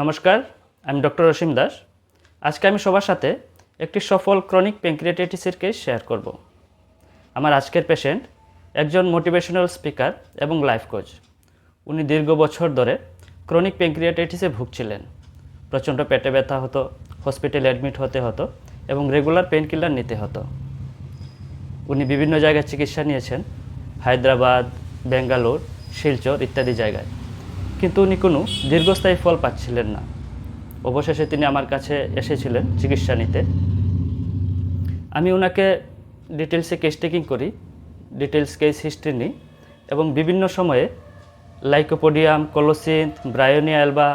নমস্কার, আমি ডক্টর অসীম দাস। আজকে আমি সবার সাথে একটি সফল ক্রনিক প্যাঙ্ক্রিয়াটাইটিসের কেস শেয়ার করব। আমার আজকের পেশেন্ট একজন মোটিভেশনাল স্পিকার এবং লাইফ কোচ উনি দীর্ঘ বছর ধরে ক্রনিক প্যাঙ্ক্রিয়াটাইটিসে ভুগছিলেন। প্রচণ্ড পেটে ব্যথা হতো হসপিটালে অ্যাডমিট হতে হতো এবং রেগুলার পেন কিলার নিতে হতো। উনি বিভিন্ন জায়গায় চিকিৎসা নিয়েছেন, হায়দ্রাবাদ বেঙ্গালোর শিলচর ইত্যাদি জায়গায়। কিন্তু উনি কোনো দীর্ঘস্থায়ী ফল পাচ্ছিলেন না। অবশেষে তিনি আমার কাছে এসেছিলেন চিকিৎসা নিতে। আমি ওনাকে ডিটেলসে কেস টেকিং করি ডিটেলস কেস হিস্ট্রি নিই এবং বিভিন্ন সময়ে Lycopodium colocynth Bryonia alba,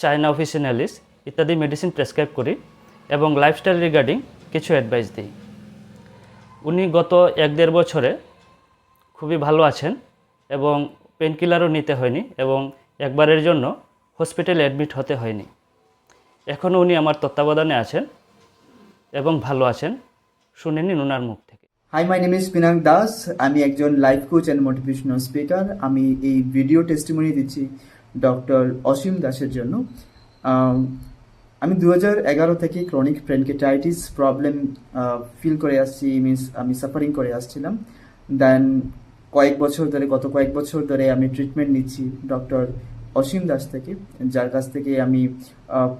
China officinalis ইত্যাদি মেডিসিন প্রেসক্রাইব করি এবং লাইফস্টাইল রিগার্ডিং কিছু অ্যাডভাইস দিই। উনি গত এক দেড় বছরে খুবই ভালো আছেন এবং পেনকিলারও নিতে হয়নি এবং একবারের জন্য হসপিটালে অ্যাডমিট হতে হয়নি। এখনও উনি আমার তত্ত্বাবধানে আছেন এবং ভালো আছেন, শুনে নিন ওনার মুখ থেকে। Hi my name is Pinak Das আমি একজন life coach and motivational speaker আমি এই ভিডিও টেস্টিমনি দিচ্ছি ডক্টর অসীম দাসের জন্য। আমি দু হাজার এগারো থেকে ক্রনিক প্রেনকেটাইটিস প্রবলেম ফিল করে আসছি মিনস আমি সাফারিং করে আসছিলাম। দেন কয়েক বছর ধরে, গত কয়েক বছর ধরে আমি ট্রিটমেন্ট নিচ্ছি ডক্টর অসীম দাস থেকে, যার কাছ থেকে আমি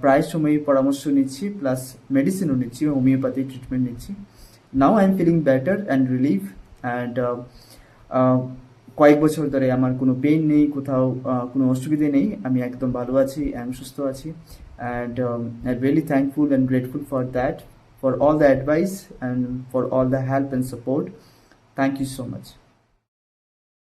প্রায় সময়ই পরামর্শ নিচ্ছি প্লাস মেডিসিনও নিচ্ছি হোমিওপ্যাথি ট্রিটমেন্ট নিচ্ছি। Now I am feeling better and relief and কয়েক বছর ধরে আমার কোনো পেইন নেই, কোথাও কোনো অসুবিধে নেই, আমি একদম ভালো আছি আমি সুস্থ আছি and I really thankful and grateful for that for all the advice and for all the help and support thank you so much